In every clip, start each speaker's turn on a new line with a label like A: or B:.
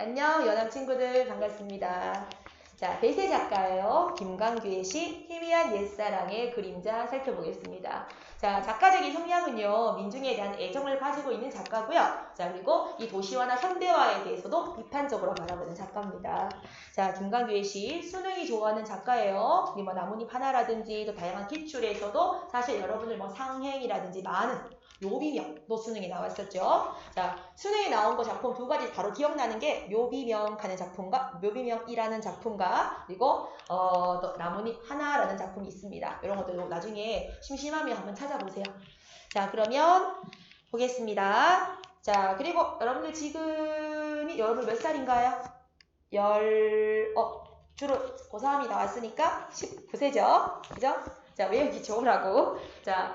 A: 안녕 연합 친구들 반갑습니다. 자 배세 작가예요. 김광규의 시 희미한 옛사랑의 그림자 살펴보겠습니다. 자 작가적인 성향은요 민중에 대한 애정을 가지고 있는 작가고요. 자 그리고 이 도시화나 현대화에 대해서도 비판적으로 바라보는 작가입니다. 자 김광규의 시 수능이 좋아하는 작가예요. 뭐 나뭇잎 하나라든지 또 다양한 기출에서도 사실 여러분들 뭐 상행이라든지 많은 요비명도 수능에 나왔었죠. 자, 수능에 나온 거 작품 두 가지 바로 기억나는 게 묘비명 하는 작품과 묘비명이라는 작품과 그리고 어, 또 나뭇잎 하나라는 작품이 있습니다. 이런 것들 나중에 심심하면 한번 찾아보세요. 자, 그러면 보겠습니다. 자, 그리고 여러분들 지금이 여러분 몇 살인가요? 열, 어, 주로 고3이 나왔으니까 19세죠? 그죠? 자, 외우기 좋으라고. 자,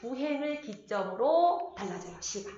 A: 19행을 기점으로 달라져요, 시가.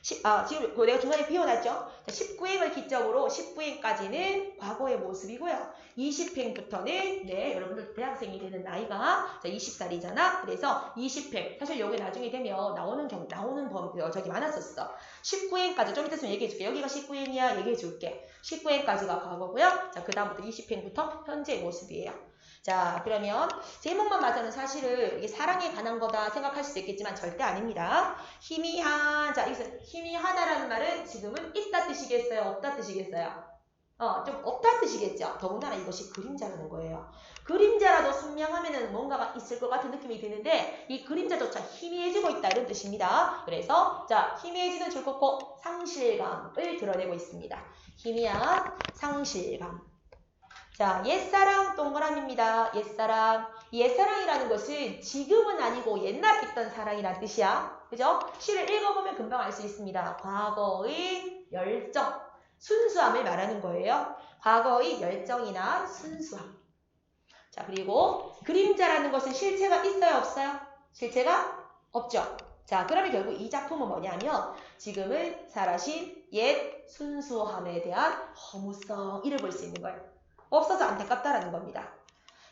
A: 10, 아, 지금 그 내가 비워놨죠? 자, 19행을 기점으로 19행까지는 과거의 모습이고요. 20행부터는, 네, 여러분들 대학생이 되는 나이가, 자, 20살이잖아? 그래서 20행. 사실 여기 나중에 되면 나오는 경, 나오는 범, 그, 저기 많았었어. 19행까지 좀 있으면 얘기해 줄게. 여기가 19행이야, 얘기해 줄게. 19행까지가 과거고요. 자, 그 다음부터 20행부터 현재의 모습이에요. 자, 그러면 제목만 맞아는 사실은 이게 사랑에 관한 거다 생각할 수도 있겠지만 절대 아닙니다. 희미한, 자, 여기서 희미하다라는 말은 지금은 있다 뜻이겠어요? 없다 뜻이겠어요? 어, 좀 없다 뜻이겠죠? 더군다나 이것이 그림자라는 거예요. 그림자라도 선명하면은 뭔가가 있을 것 같은 느낌이 드는데 이 그림자조차 희미해지고 있다 이런 뜻입니다. 그래서 자, 희미해지는 줄긋고 상실감을 드러내고 있습니다. 희미한 상실감. 자, 옛사랑 동그라미입니다. 옛사랑. 이 옛사랑이라는 것은 지금은 아니고 옛날에 있던 사랑이란 뜻이야. 그죠? 시를 읽어보면 금방 알 수 있습니다. 과거의 열정, 순수함을 말하는 거예요. 과거의 열정이나 순수함. 자, 그리고 그림자라는 것은 실체가 있어요, 없어요? 실체가 없죠. 자, 그러면 결국 이 작품은 뭐냐면 지금은 사라진 옛 순수함에 대한 허무성 이를 볼 수 있는 거예요. 없어서 안타깝다라는 겁니다.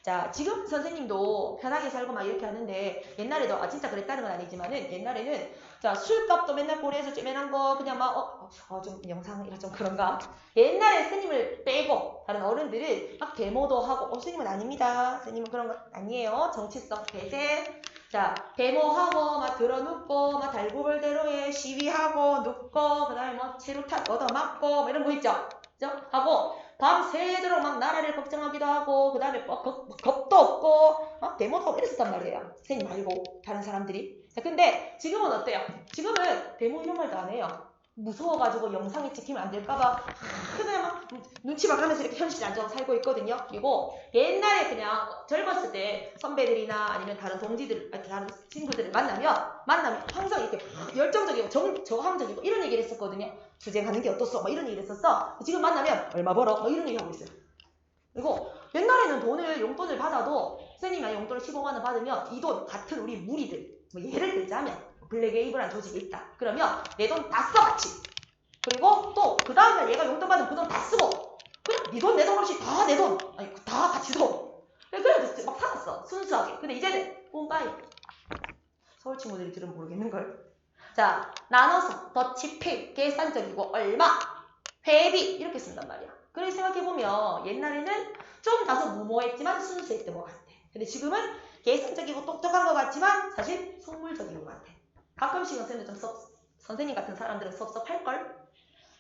A: 자, 지금 선생님도 편하게 살고 막 이렇게 하는데 옛날에도 아 진짜 그랬다는 건 아니지만은 옛날에는 자 술값도 맨날 고래에서 찌맨한 거 그냥 막어좀 영상이라 좀 그런가? 옛날에 스님을 빼고 다른 어른들은 막 데모도 하고 어 스님은 아닙니다. 스님은 그런 거 아니에요. 정치성 대세 자 데모하고 막 들어눕고 막 달구벌대로에 시위하고 눕고 그 다음에 뭐 체류탄 얻어맞고 뭐 이런 거 있죠 그죠 하고 밤새도록 막 나라를 걱정하기도 하고 그 다음에 뭐 겁, 겁도 없고 막 데모도 하고 이랬었단 말이에요. 선생님 말고 다른 사람들이. 자, 근데 지금은 어때요? 지금은 데모 이런 말도 안 해요. 무서워가지고 영상에 찍히면 안 될까봐 그냥 막 눈치 봐가면서 이렇게 현실에 앉아서 살고 있거든요. 그리고 옛날에 그냥 젊었을 때 선배들이나 아니면 다른 동지들, 아니, 다른 친구들을 만나면 만나면 항상 이렇게 열정적이고 정, 저항적이고 이런 얘기를 했었거든요. 투쟁하는 게 어떻소? 막 이런 얘기를 했었어. 지금 만나면 얼마 벌어? 막 이런 얘기 하고 있어요. 그리고 옛날에는 돈을 용돈을 받아도 선생님이 용돈을 15만 원 받으면 이 돈 같은 우리 무리들 뭐 예를 들자면 블랙에이브라는 조직이 있다. 그러면 내 돈 다 써, 같이. 그리고 또 그 다음날 얘가 용돈 받으면 그 돈 다 쓰고 그냥 네 돈 내 돈 없이 다 내 돈. 아니 다 같이 써. 그래서 막 살았어. 순수하게. 근데 이제는 뿜빠이. 서울 친구들이 들으면 모르겠는걸. 자, 나눠서 더치페이 계산적이고 얼마 회비 이렇게 쓴단 말이야. 그래서 생각해보면 옛날에는 좀 다소 무모했지만 순수했던 것 같아. 근데 지금은 계산적이고 똑똑한 것 같지만 사실 속물적인 것 같아. 가끔씩은 선생님 좀 섭, 선생님 같은 사람들은 섭섭할걸?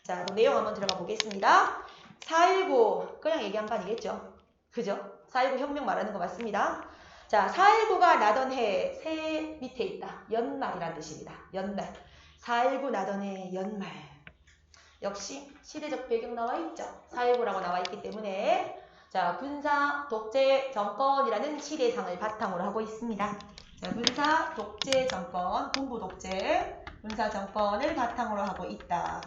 A: 자, 그럼 내용 한번 들어가 보겠습니다. 4.19, 그냥 얘기한 거 아니겠죠? 그죠? 4.19 혁명 말하는 거 맞습니다. 자, 4.19가 나던 해, 새 밑에 있다. 연말이란 뜻입니다. 연말. 4.19 나던 해, 연말. 역시 시대적 배경 나와 있죠. 4.19라고 나와 있기 때문에 자, 군사 독재 정권이라는 시대상을 바탕으로 하고 있습니다. 자, 군사 독재 정권, 군부 독재, 군사 정권을 바탕으로 하고 있다.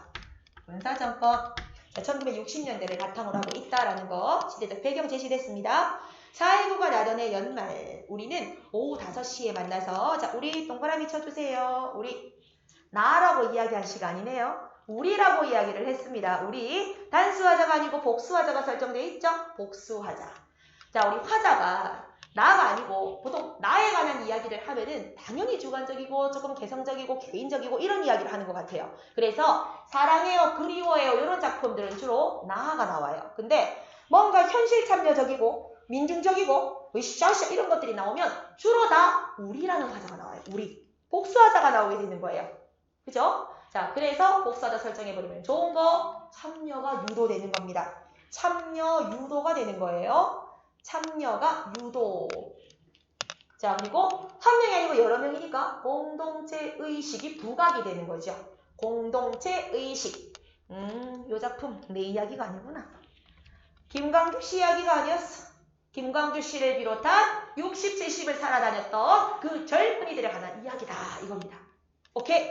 A: 군사 정권, 1960년대를 바탕으로 하고 있다라는 거 시대적 배경 제시됐습니다. 4.19가 나던 해 연말, 우리는 오후 5시에 만나서 자, 우리 동그라미 쳐주세요. 우리 나라고 이야기한 시간이네요. 우리라고 이야기를 했습니다. 우리 단수화자가 아니고 복수화자가 설정되어 있죠? 복수화자. 자, 우리 화자가 나가 아니고 보통 나에 관한 이야기를 하면은 당연히 주관적이고 조금 개성적이고 개인적이고 이런 이야기를 하는 것 같아요. 그래서 사랑해요, 그리워해요 이런 작 작품들은 주로 나하가 나와요. 근데 뭔가 현실 참여적이고 민중적이고 으쌰으쌰 이런 것들이 나오면 주로 다 우리라는 화자가 나와요. 우리. 복수화자가 나오게 되는 거예요. 그죠? 자, 그래서 복수화자 설정해버리면 좋은 거 참여가 유도되는 겁니다. 참여 유도가 되는 거예요. 참여가 유도. 자, 그리고 한 명이 아니고 여러 명이니까 공동체 의식이 부각이 되는 거죠. 공동체 의식. 음, 요 작품 내 이야기가 아니구나. 김광규 씨 이야기가 아니었어. 김광규 씨를 비롯한 60, 70을 살아다녔던 그 젊은이들에 관한 이야기다 이겁니다. 오케이?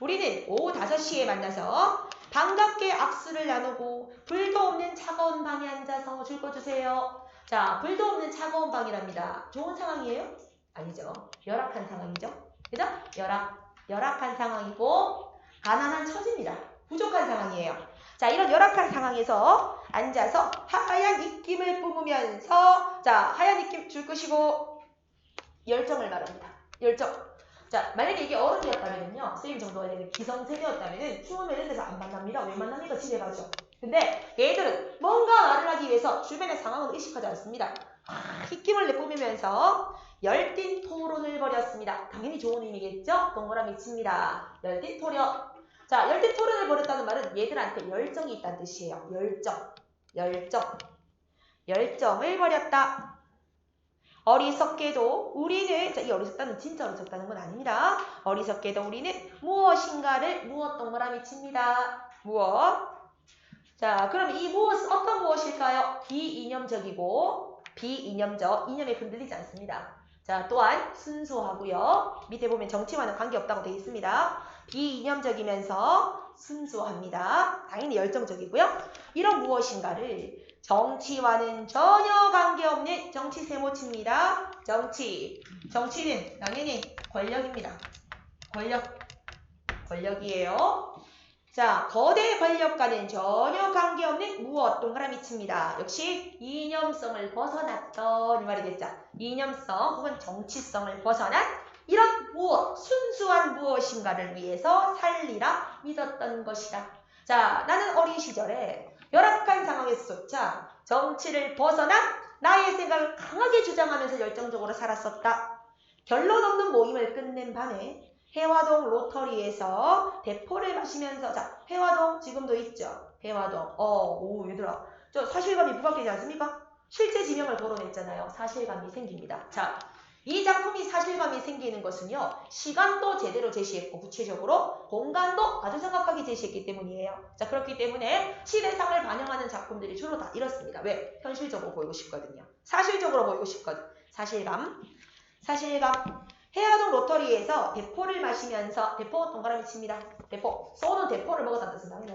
A: 우리는 오후 5시에 만나서 반갑게 악수를 나누고 불도 없는 차가운 방에 앉아서 즐거주세요. 자, 불도 없는 차가운 방이랍니다. 좋은 상황이에요? 아니죠. 열악한 상황이죠. 그죠? 열악, 열악한 상황이고 가난한 처지입니다. 부족한 상황이에요. 자, 이런 열악한 상황에서 앉아서 하얀 입김을 뿜으면서 자, 하얀 입김 줄 것이고 열정을 말합니다. 열정. 자, 만약에 이게 어른이었다면요. 선생님 정도가 되는 기성세대였다면은 추우면 이런 데서 안 만납니다. 왜 만납니까? 집에 가죠. 근데 얘들은 뭔가 말을 하기 위해서 주변의 상황을 의식하지 않습니다. 아, 입김을 내뿜으면서 열띤 토론을 벌였습니다. 당연히 좋은 의미겠죠? 동그라미 칩니다. 열띤 토론. 자, 열띤 토론을 벌였다는 말은 얘들한테 열정이 있다는 뜻이에요. 열정. 열정. 열정을 벌였다. 어리석게도 우리는 자, 이 어리석다는 진짜 어리석다는 건 아닙니다. 어리석게도 우리는 무엇인가를 무엇 동그라 미 칩니다. 무엇? 자, 그럼 이 무엇 어떤 무엇일까요? 비이념적이고 비이념적 이념에 흔들리지 않습니다. 자, 또한 순수하고요. 밑에 보면 정치와는 관계없다고 되어 있습니다. 비이념적이면서 순수합니다. 당연히 열정적이고요. 이런 무엇인가를 정치와는 전혀 관계없는 정치 세모칩니다. 정치. 정치는 당연히 권력입니다. 권력. 권력이에요. 자, 거대 권력과는 전혀 관계없는 무엇 동그라미 칩니다. 역시 이념성을 벗어났던 이 말이 됐죠. 이념성 혹은 정치성을 벗어난 이런 무엇, 순수한 무엇인가를 위해서 살리라 믿었던 것이다. 자, 나는 어린 시절에 열악한 상황에서조차 정치를 벗어나 나의 생각을 강하게 주장하면서 열정적으로 살았었다. 결론 없는 모임을 끝낸 밤에 해화동 로터리에서 대포를 마시면서 자 해화동 지금도 있죠. 해화동 어오 얘들아 저 사실감이 부각되지 않습니까? 실제 지명을 거론했잖아요. 사실감이 생깁니다. 자 이 작품이 사실감이 생기는 것은요, 시간도 제대로 제시했고, 구체적으로, 공간도 아주 정확하게 제시했기 때문이에요. 자, 그렇기 때문에 시대상을 반영하는 작품들이 주로 다 이렇습니다. 왜? 현실적으로 보이고 싶거든요. 사실적으로 보이고 싶거든. 사실감. 사실감. 해화동 로터리에서 대포를 마시면서, 대포 동그라미 칩니다. 대포. 쏘는 대포를 먹었다는 당연히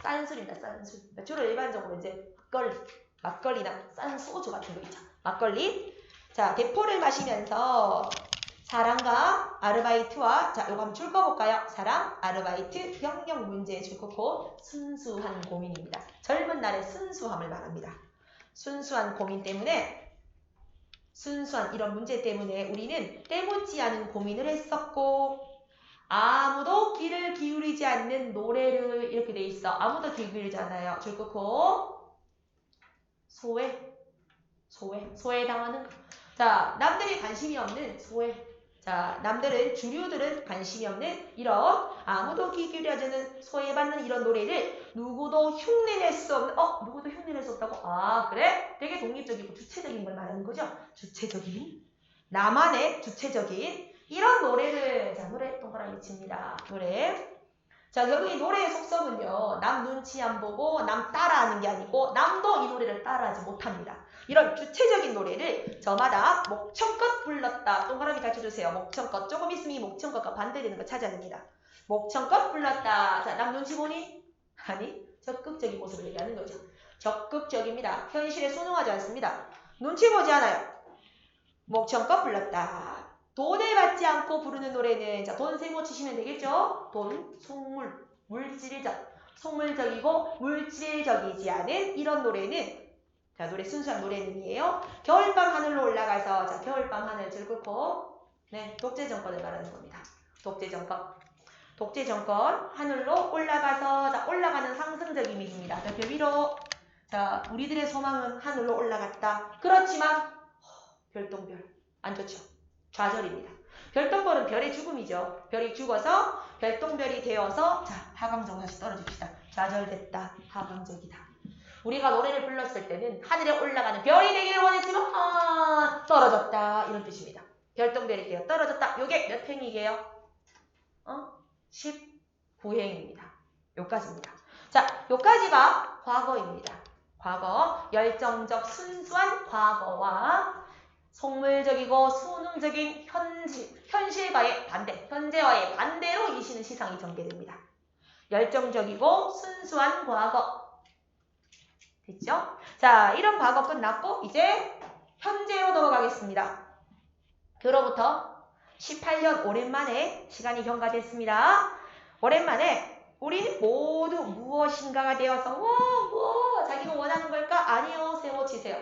A: 싼술입니다, 싼술. 주로 일반적으로 이제 막걸리, 막걸리나 싼 소주 같은 거 있죠. 막걸리. 자, 대포를 마시면서 사랑과 아르바이트와 자, 요거 한번 줄 꺼볼까요? 사랑, 아르바이트, 병력 문제에 줄거고 순수한 고민입니다. 젊은 날의 순수함을 말합니다. 순수한 고민 때문에 순수한 이런 문제 때문에 우리는 때묻지 않은 고민을 했었고 아무도 귀를 기울이지 않는 노래를 이렇게 돼 있어. 아무도 귀 기울이지 않아요. 줄 끄고 소외 소외 소외 당하는 자 남들이 관심이 없는 소외. 자 남들은 주류들은 관심이 없는 이런 아무도 귀 기울여주는 소외받는 이런 노래를 누구도 흉내낼 수 없는 어 누구도 흉내낼 수 없다고? 아 그래? 되게 독립적이고 주체적인 걸 말하는 거죠? 주체적인? 나만의 주체적인 이런 노래를 자 노래 동그라미 칩니다. 노래. 자이 노래의 속성은요. 남 눈치 안 보고 남 따라하는 게 아니고 남도 이 노래를 따라하지 못합니다 이런 주체적인 노래를 저마다 목청껏 불렀다. 동그라미 가르쳐주세요. 목청껏. 조금 있으면 이 목청껏과 반대되는 거 찾아냅니다. 목청껏 불렀다. 자, 남 눈치 보니? 아니, 적극적인 모습을 얘기하는 거죠. 적극적입니다. 현실에 순응하지 않습니다. 눈치 보지 않아요. 목청껏 불렀다. 돈을 받지 않고 부르는 노래는 자, 돈 세모 치시면 되겠죠? 돈, 속물, 물질적. 속물적이고 물질적이지 않은 이런 노래는 자, 노래 순수한 노래는이에요. 겨울밤 하늘로 올라가서 자, 겨울밤 하늘 줄 긋고 네, 독재 정권을 말하는 겁니다. 독재 정권. 독재 정권 하늘로 올라가서 자, 올라가는 상승적 이미지입니다. 발표 위로. 자, 우리들의 소망은 하늘로 올라갔다. 그렇지만 허, 별똥별 안 좋죠. 좌절입니다. 별똥별은 별의 죽음이죠. 별이 죽어서 별똥별이 되어서 자 다시 떨어집시다. 좌절됐다. 하강적이다. 우리가 노래를 불렀을 때는 하늘에 올라가는 별이 되기를 원했지만 아 떨어졌다 이런 뜻입니다. 별똥별이 되어 떨어졌다. 요게 몇 행이게요? 어? 19행입니다. 요까지입니다. 자, 요까지가 과거입니다. 과거, 열정적 순수한 과거와 속물적이고 수능적인 현지, 현실과의 반대, 현재와의 반대로 이 시는 시상이 전개됩니다. 열정적이고 순수한 과거. 됐죠? 자, 이런 과거 끝났고 이제 현재로 넘어가겠습니다. 그로부터 18년 오랜만에 시간이 경과됐습니다. 오랜만에 우리는 모두 무엇인가가 되어서 와, 뭐 자기가 원하는 걸까? 아니요, 세모 치세요.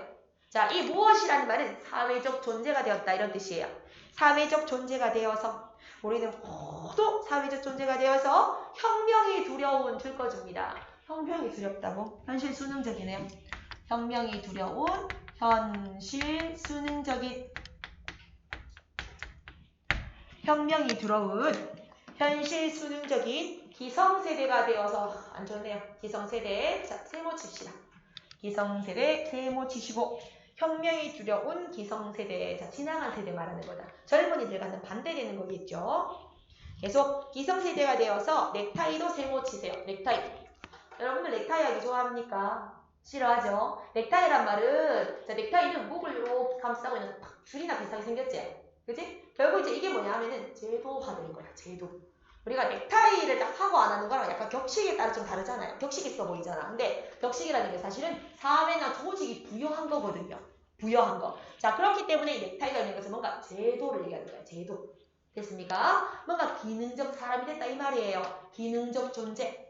A: 자, 이 무엇이라는 말은 사회적 존재가 되었다 이런 뜻이에요. 사회적 존재가 되어서 우리는 모두 사회적 존재가 되어서 혁명이 두려운 줄거줍니다. 혁명이 두렵다고? 현실 수능적이네요. 혁명이 두려운 현실 수능적인 혁명이 두려운 현실 수능적인 기성세대가 되어서 안 좋네요. 기성세대. 자, 세모 칩시다. 기성세대 세모 치시고 혁명이 두려운 기성세대. 자, 지나간 세대 말하는 거다. 젊은이들과는 반대되는 거겠죠. 계속 기성세대가 되어서 넥타이도 세모 치세요. 넥타이. 여러분들 넥타이 하기 좋아합니까? 싫어하죠? 넥타이란 말은 자, 넥타이는 목을 이렇게 감싸고 있는 팍 줄이나 비슷하게 생겼지? 그지? 결국 이제 이게 뭐냐 하면은 제도화된 거야. 제도. 우리가 넥타이를 딱 하고 안 하는 거랑 약간 격식에 따라 좀 다르잖아요. 격식 있어 보이잖아. 근데 격식이라는 게 사실은 사회나 조직이 부여한 거거든요. 부여한 거. 자, 그렇기 때문에 이 넥타이가 있는 것은 뭔가 제도를 얘기하는 거야. 제도. 됐습니까? 뭔가 기능적 사람이 됐다 이 말이에요. 기능적 존재.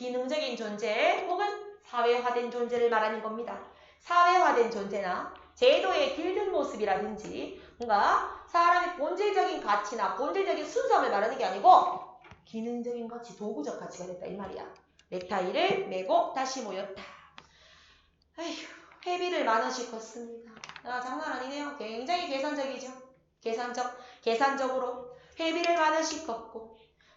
A: 기능적인 존재 혹은 사회화된 존재를 말하는 겁니다. 사회화된 존재나 제도에 길든 모습이라든지 뭔가 사람의 본질적인 가치나 본질적인 순수함을 말하는 게 아니고 기능적인 가치, 도구적 가치가 됐다 이 말이야. 넥타이를 메고 다시 모였다. 아휴, 회비를 만 원씩 걷습니다. 아, 장난 아니네요. 굉장히 계산적이죠. 계산적, 계산적으로 회비를 만 원씩 걷고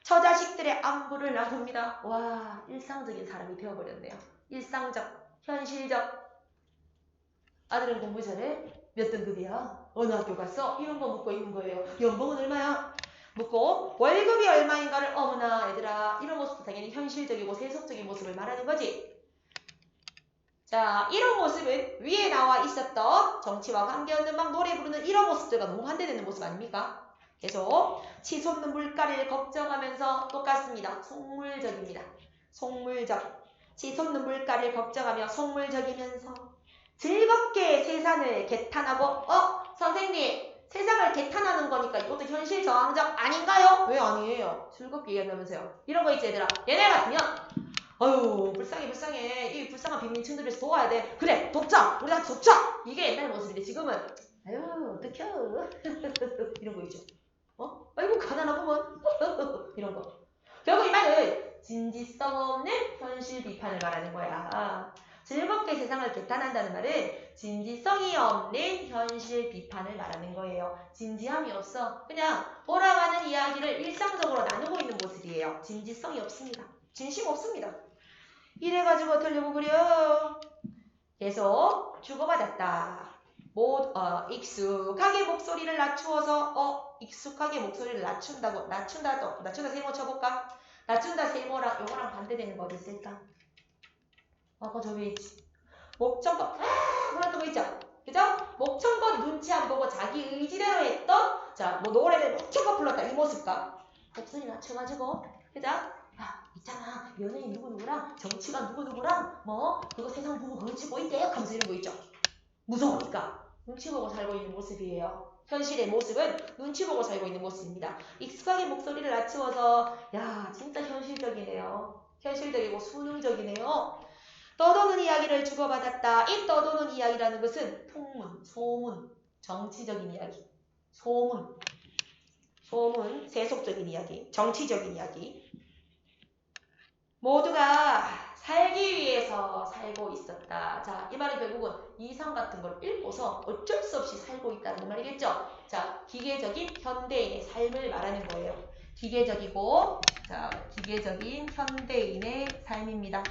A: 처자식들의 안부를 나눕니다. 와, 일상적인 사람이 되어버렸네요. 일상적, 현실적. 아들은 공부 잘해? 몇 등급이야? 어느 학교 갔어? 이런 거 묻고 있는 거예요. 연봉은 얼마야? 묻고 월급이 얼마인가를 어머나 얘들아 이런 모습도 당연히 현실적이고 세속적인 모습을 말하는 거지. 자 이런 모습은 위에 나와 있었던 정치와 관계없는 막 노래 부르는 이런 모습들과 너무 반대되는 모습 아닙니까? 계속 치솟는 물가를 걱정하면서 똑같습니다. 속물적입니다. 속물적. 치솟는 물가를 걱정하며 속물적이면서 즐겁게 세상을 개탄하고 어? 선생님 세상을 개탄하는 거니까 이것도 현실 저항적 아닌가요? 왜 아니에요? 즐겁게 얘기한다면서요. 이런 거 있지 얘들아. 얘네 같으면 아유 불쌍해 불쌍해 이 불쌍한 빈민층들을 도와야 돼. 그래 돕자 우리 다 돕자. 이게 옛날 모습인데 지금은 아유 어떡혀 이런 거 있죠. 어? 아이고 가난하구먼 이런 거. 결국 이 말은 진지성 없는 현실 비판을 말하는 거야. 즐겁게 세상을 개탄한다는 말은 진지성이 없는 현실 비판을 말하는 거예요. 진지함이 없어. 그냥 돌아가는 이야기를 일상적으로 나누고 있는 모습이에요. 진지성이 없습니다. 진심 없습니다. 이래가지고 어쩌려고 그려. 계속 주고받았다. 모, 어, 익숙하게 목소리를 낮추어서 어 익숙하게 목소리를 낮춘다고 낮춘다 또 낮춘다 세모 쳐볼까? 낮춘다 세모랑 요거랑 반대되는 거 어디 있을까? 아까 저기 있지. 목청껏 아 그랬던 거 있죠? 그죠? 목청껏 눈치 안 보고 자기 의지대로 했던 자뭐 노래를 목청껏 불렀다 이 모습과 목소리 낮춰가지고 그죠? 야 있잖아 연예인 누구누구랑 정치가 누구누구랑 뭐 그거 세상 보고 눈치 보이대 하면서 이런 거 있죠? 무서우니까 눈치 보고 살고 있는 모습이에요. 현실의 모습은 눈치 보고 살고 있는 모습입니다. 익숙하게 목소리를 낮추어서 야 진짜 현실적이네요. 현실적이고 수능적이네요. 떠도는 이야기를 주고받았다. 이 떠도는 이야기라는 것은 풍문, 소문, 정치적인 이야기, 소문, 소문, 세속적인 이야기, 정치적인 이야기. 모두가 살기 위해서 살고 있었다. 자, 이 말은 결국은 이상 같은 걸 읽고서 어쩔 수 없이 살고 있다는 말이겠죠. 자, 기계적인 현대인의 삶을 말하는 거예요. 기계적이고, 자, 기계적인 현대인의 삶입니다.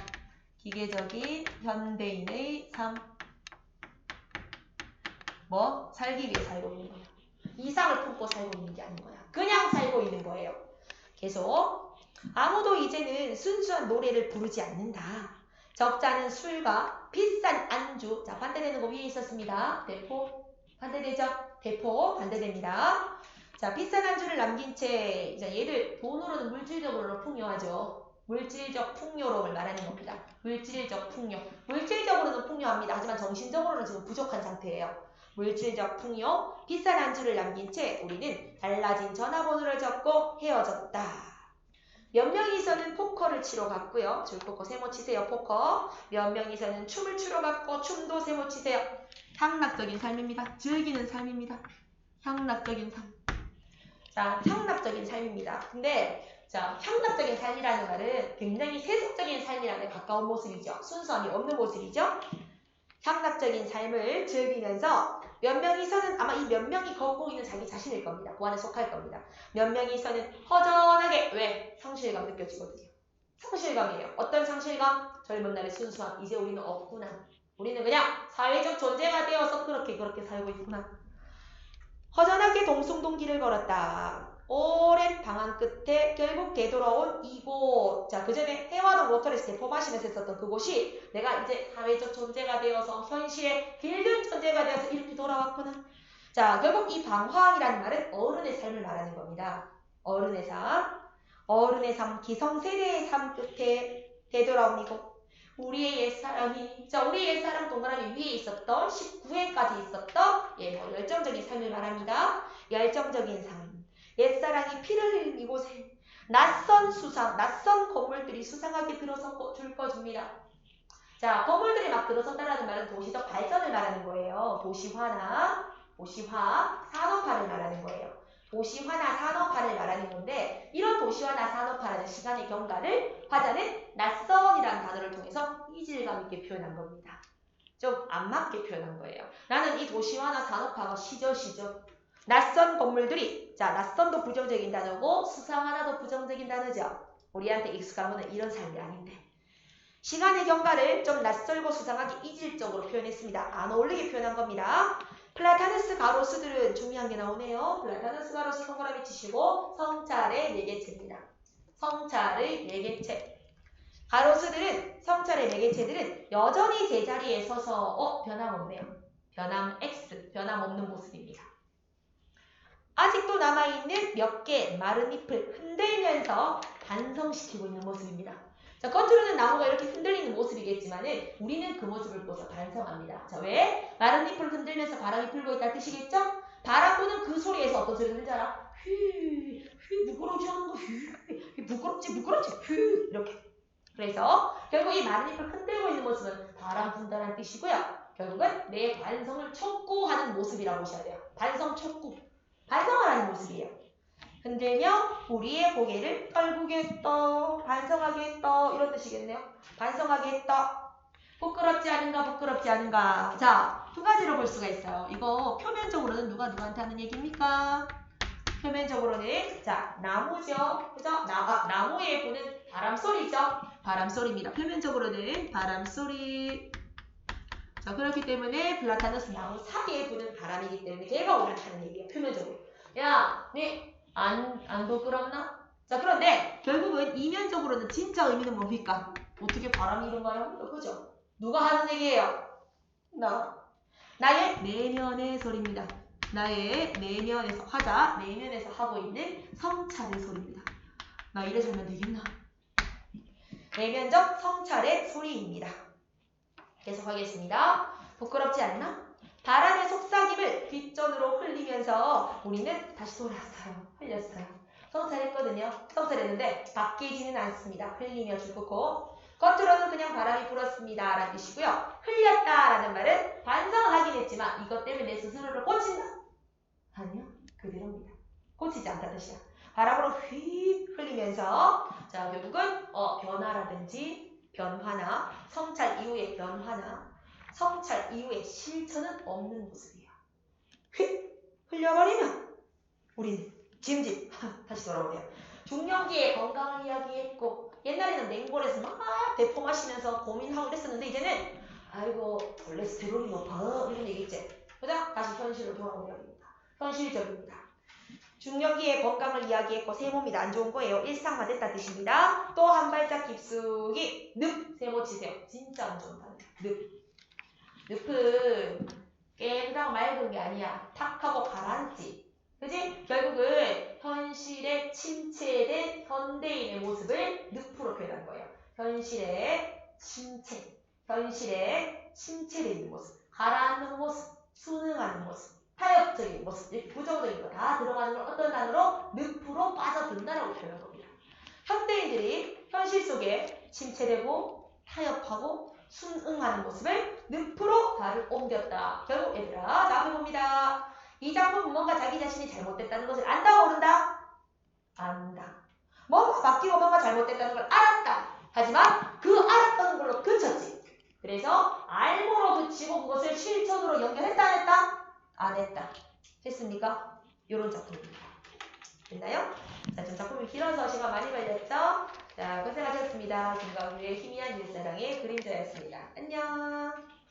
A: 기계적인 현대인의 삶. 뭐? 살기 위해 살고 있는 거예요. 이상을 품고 살고 있는 게 아닌 거야. 그냥 살고 있는 거예요. 계속. 아무도 이제는 순수한 노래를 부르지 않는다. 적잖은 술과 비싼 안주. 자, 반대되는 거 위에 있었습니다. 대포. 반대되죠? 대포. 반대됩니다. 자, 비싼 안주를 남긴 채, 자, 얘를 돈으로는 물질적으로는 풍요하죠. 물질적 풍요로움을 말하는 겁니다. 물질적 풍요. 물질적으로는 풍요합니다. 하지만 정신적으로는 지금 부족한 상태예요. 물질적 풍요, 비싼 안주를 남긴 채 우리는 달라진 전화번호를 적고 헤어졌다. 몇 명이서는 포커를 치러 갔고요. 줄포커 세모 치세요. 포커. 몇 명이서는 춤을 추러 갔고 춤도 세모 치세요. 향락적인 삶입니다. 즐기는 삶입니다. 향락적인 삶. 자, 향락적인 삶입니다. 근데 자, 향락적인 삶이라는 말은 굉장히 세속적인 삶이라는 가까운 모습이죠. 순수함이 없는 모습이죠. 향락적인 삶을 즐기면서 몇 명이서는 아마 이 몇 명이 걷고 있는 자기 자신일 겁니다. 그 안에 속할 겁니다. 몇 명이서는 허전하게 왜 상실감 느껴지거든요. 상실감이에요. 어떤 상실감? 젊은 날의 순수함. 이제 우리는 없구나. 우리는 그냥 사회적 존재가 되어서 그렇게 그렇게 살고 있구나. 허전하게 동숭동길을 걸었다. 오랜 방황 끝에 결국 되돌아온 이곳. 자, 그 전에 해화동 로터리스 대포 마시면서 했었던 그곳이 내가 이제 사회적 존재가 되어서 현실의 길든 존재가 되어서 이렇게 돌아왔구나. 자, 결국 이 방황이라는 말은 어른의 삶을 말하는 겁니다. 어른의 삶. 어른의 삶, 기성세대의 삶 끝에 되돌아온 이곳. 우리의 옛사람이, 자, 우리의 옛사람 동그라미 위에 있었던 19회까지 있었던 예, 뭐 열정적인 삶을 말합니다. 열정적인 삶. 옛사랑이 피를 흘린 이곳에 낯선 수상, 낯선 건물들이 수상하게 들어서 들꺼줍니다. 자, 건물들이 막 들어섰다라는 말은 도시적 발전을 말하는 거예요. 도시화나 도시화, 산업화를 말하는 거예요. 도시화나 산업화를 말하는 건데 이런 도시화나 산업화라는 시간의 경과를 화자는 낯선이라는 단어를 통해서 이질감 있게 표현한 겁니다. 좀 안 맞게 표현한 거예요. 나는 이 도시화나 산업화가 시저시저 낯선 건물들이 자 낯선도 부정적인 단어고 수상 하나도 부정적인 단어죠. 우리한테 익숙한 거는 이런 삶이 아닌데 시간의 경과를 좀 낯설고 수상하게 이질적으로 표현했습니다. 안 어울리게 표현한 겁니다. 플라타누스 가로수들은 중요한 게 나오네요. 플라타누스 가로수 동그라미 치시고 성찰의 네개체입니다. 성찰의 네개체 가로수들은 성찰의 네개체들은 여전히 제자리에 서서 어 변함없네요. 변함 X 변함없는 모습입니다. 아직도 남아있는 몇 개 마른 잎을 흔들면서 반성시키고 있는 모습입니다. 자, 겉으로는 나무가 이렇게 흔들리는 모습이겠지만은 우리는 그 모습을 보서 반성합니다. 자, 왜? 마른 잎을 흔들면서 바람이 불고 있다는 뜻이겠죠? 바람 부는 그 소리에서 어떤 소리를 들지 알아? 휘, 휘, 부끄러우지 않은 거, 휘, 부끄럽지, 부끄럽지, 휘, 이렇게. 그래서 결국 이 마른 잎을 흔들고 있는 모습은 바람 분다는 뜻이고요. 결국은 내 반성을 촉구하는 모습이라고 보셔야 돼요. 반성 촉구. 반성하라는 모습이에요. 흔들며 우리의 고개를 떨구겠다, 반성하겠다 이런 뜻이겠네요. 반성하겠다. 부끄럽지 않은가, 부끄럽지 않은가. 자, 두 가지로 볼 수가 있어요. 이거 표면적으로는 누가 누구한테 하는 얘기입니까? 표면적으로는 자 나무죠, 그죠? 나, 아, 나무에 부는 바람 소리죠. 바람 소리입니다. 표면적으로는 바람 소리. 자, 그렇기 때문에 플라타누스 나무 사이에 부는 바람이기 때문에 우리한테 하는 얘기야, 표면적으로. 야, 네, 안, 안 부끄럽나? 자, 그런데 결국은 이면적으로는 진짜 의미는 뭡니까? 어떻게 바람이 이런가요? 그죠? 누가 하는 얘기예요? 나. 나의 내면의 소리입니다. 나의 내면에서, 화자, 내면에서 하고 있는 성찰의 소리입니다. 나 이래주면 되겠나? 내면적 성찰의 소리입니다. 계속하겠습니다. 부끄럽지 않나? 바람의 속삭임을 뒷전으로 흘리면서 우리는 다시 돌아왔어요. 흘렸어요. 성찰했거든요. 성찰했는데 바뀌지는 않습니다. 흘리며 죽고 겉으로는 그냥 바람이 불었습니다. 라는 뜻이고요. 흘렸다 라는 말은 반성하긴 했지만 이것 때문에 내 스스로를 고친다? 아니요. 그대로입니다. 고치지 않다는 뜻이야. 바람으로 휙 흘리면서 자 결국은 어, 변화라든지 변화나 성찰 이후의 변화나 성찰 이후의 실천은 없는 모습이에요. 휙 흘려버리면 우리는 짐짓 다시 돌아오네요. 중년기에 건강을 이야기했고 옛날에는 냉골에서 막 대포 마시면서 고민하고 그랬었는데 이제는 아이고 콜레스테롤이 높아 이런 얘기 있지. 그죠? 다시 현실로 돌아오려 합니다. 현실적입니다. 중년기에 건강을 이야기했고 세 몸이 안 좋은 거예요. 일상화 됐다 뜻입니다. 또 한 발짝 깊숙이 늪 세모 치세요. 진짜 안 좋은 단어. 늪. 늪은 깨끗하고 맑은 게 아니야. 탁하고 가라앉지. 그지? 결국은 현실에 침체된 현대인의 모습을 늪으로 표현한 거예요. 현실의 침체. 현실에 있는 모습. 가라앉는 모습. 순응하는 모습. 타협적인 모습. 이 부정적인 거 다 들어가는 걸 어떤 단어로 늪으로 빠져든다라고 표현한 겁니다. 현대인들이 현실 속에 침체되고 타협하고 순응하는 모습을 늪으로 발을 옮겼다. 결국 얘들아 다음에 봅니다. 이 작품은 뭔가 자기 자신이 잘못됐다는 것을 안다 모른다? 안다. 뭔가 바뀌고 뭔가 잘못됐다는 걸 알았다. 하지만 그 알았던 걸로 그쳤지. 그래서 알고로 그치고 그것을 실천으로 연결했다 안 했다? 안 했다. 됐습니까? 이런 작품입니다. 됐나요? 자, 좀 작품이 길어서 시간 많이 걸렸죠? 자, 고생하셨습니다. 김광규의 희미한 옛사랑의 그림자였습니다. 안녕.